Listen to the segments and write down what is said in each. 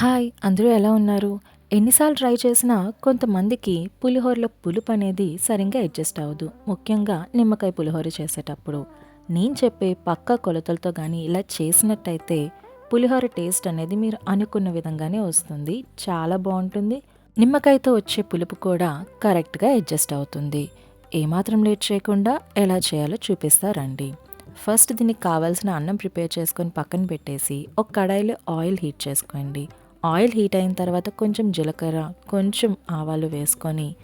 Hi అందరూ ఎలా ఉన్నారు? ఎన్నిసార్లు ట్రై చేసినా కొంతమందికి పులిహోరలో పులుపు అనేది సరిగ్గా అడ్జస్ట్ అవ్వదు. ముఖ్యంగా నిమ్మకాయ పులిహోర చేసేటప్పుడు. నేను చెప్పే పక్క కొలతలతో కానీ ఇలా చేసినట్టయితే పులిహోర టేస్ట్ అనేది మీరు అనుకున్న విధంగానే వస్తుంది. చాలా బాగుంటుంది. నిమ్మకాయతో వచ్చే పులుపు కూడా కరెక్ట్గా అడ్జస్ట్ అవుతుంది. ఏమాత్రం లేట్ చేయకుండా ఎలా చేయాలో చూపిస్తా రండి. ఫస్ట్ దీనికి కావాల్సిన అన్నం ప్రిపేర్ చేసుకొని పక్కన పెట్టేసి ఒక కడాయిలో ఆయిల్ హీట్ చేసుకోండి. ఆయిల్ హీట్ అయిన తర్వాత కొంచెం జీలకర్ర కొంచెం ఆవాలు వేసుకొని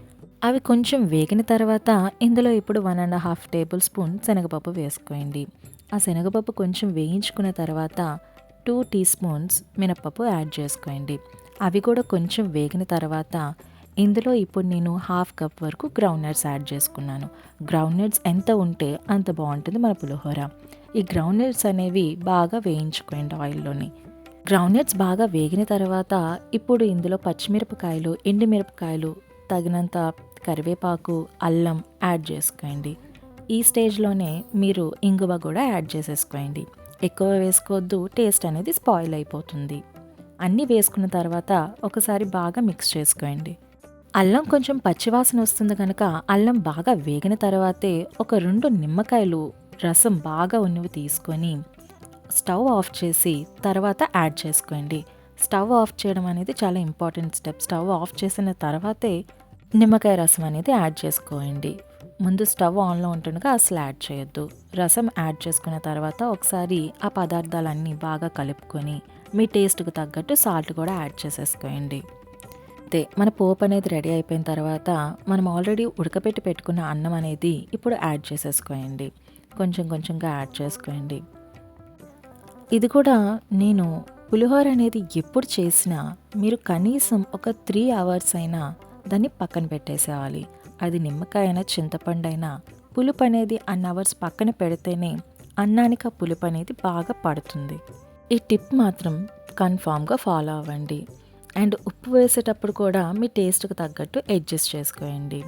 అవి కొంచెం వేగిన తర్వాత ఇందులో ఇప్పుడు one and half tablespoon శనగపప్పు వేసుకోండి. ఆ శనగపప్పు కొంచెం వేయించుకున్న తర్వాత టూ టీ స్పూన్స్ మినప్పప్పు యాడ్ చేసుకోండి. అవి కూడా కొంచెం వేగిన తర్వాత ఇందులో ఇప్పుడు నేను హాఫ్ కప్ వరకు గ్రౌండ్ నట్స్ యాడ్ చేసుకున్నాను. గ్రౌండ్ నట్స్ ఎంత ఉంటే అంత బాగుంటుంది మన పులిహోర. ఈ గ్రౌండ్ నట్స్ అనేవి బాగా వేయించుకోండి ఆయిల్లోని గ్రౌండ్ నట్స్ బాగా వేగిన తర్వాత ఇప్పుడు ఇందులో పచ్చిమిరపకాయలు ఎండుమిరపకాయలు తగినంత కరివేపాకు అల్లం యాడ్ చేసుకోండి. ఈ స్టేజ్లోనే మీరు ఇంగువ కూడా యాడ్ చేసేసుకోండి. ఎక్కువ వేసుకోవద్దు టేస్ట్ అనేది స్పాయిల్ అయిపోతుంది. అన్నీ వేసుకున్న తర్వాత ఒకసారి బాగా మిక్స్ చేసుకోండి. అల్లం కొంచెం పచ్చివాసన వస్తుంది కనుక అల్లం బాగా వేగిన తర్వాతే ఒక రెండు నిమ్మకాయలు రసం బాగా ఉన్నవి తీసుకొని స్టవ్ ఆఫ్ చేసి తర్వాత యాడ్ చేసుకోండి. స్టవ్ ఆఫ్ చేయడం అనేది చాలా ఇంపార్టెంట్ స్టెప్. స్టవ్ ఆఫ్ చేసిన తర్వాతే నిమ్మకాయ రసం అనేది యాడ్ చేసుకోండి. ముందు స్టవ్ ఆన్లో ఉంటుండగా అసలు యాడ్ చేయొద్దు. రసం యాడ్ చేసుకున్న తర్వాత ఒకసారి ఆ పదార్థాలన్నీ బాగా కలుపుకొని మీ టేస్ట్కి తగ్గట్టు సాల్ట్ కూడా యాడ్ చేసేసుకోండి. అయితే మన పోపు అనేది రెడీ అయిపోయిన తర్వాత మనం ఆల్రెడీ ఉడకపెట్టి పెట్టుకున్న అన్నం అనేది ఇప్పుడు యాడ్ చేసేసుకోండి. కొంచెం కొంచెంగా యాడ్ చేసుకోండి. ఇది కూడా నేను పులిహోర అనేది ఎప్పుడు చేసినా మీరు కనీసం ఒక త్రీ అవర్స్ అయినా దాన్ని పక్కన పెట్టేసేయాలి. అది నిమ్మకాయ అయినా చింతపండు అయినా పులుపు అనేది అన్ అవర్స్ పక్కన పెడితేనే అన్నానికి ఆ పులుపు అనేది బాగా పడుతుంది. ఈ టిప్ మాత్రం కన్ఫామ్గా ఫాలో అవ్వండి. అండ్ ఉప్పు వేసేటప్పుడు కూడా మీ టేస్ట్కి తగ్గట్టు అడ్జస్ట్ చేసుకోండి.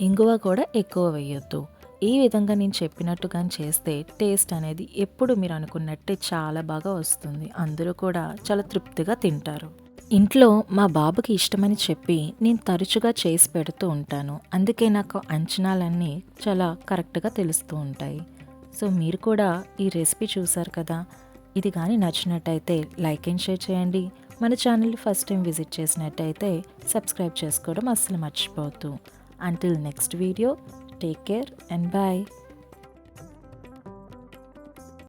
ఇంగువ కూడా ఎక్కువ వేయొద్దు. ఈ విధంగా నేను చెప్పినట్టుగా చేస్తే టేస్ట్ అనేది ఎప్పుడు మీరు అనుకున్నట్టే చాలా బాగా వస్తుంది. అందరూ కూడా చాలా తృప్తిగా తింటారు. ఇంట్లో మా బాబుకి ఇష్టమని చెప్పి నేను తరచుగా చేసి పెడుతూ ఉంటాను. అందుకే నాకు అంచనాలన్నీ చాలా కరెక్ట్గా తెలుస్తూ ఉంటాయి. సో మీరు కూడా ఈ రెసిపీ చూసారు కదా? ఇది కానీ నచ్చినట్టయితే లైక్ అండ్ షేర్ చేయండి. మన ఛానల్ ఫస్ట్ టైం విజిట్ చేసినట్టయితే సబ్స్క్రైబ్ చేసుకోవడం అస్సలు మర్చిపోవద్దు. Until next video Take care and bye.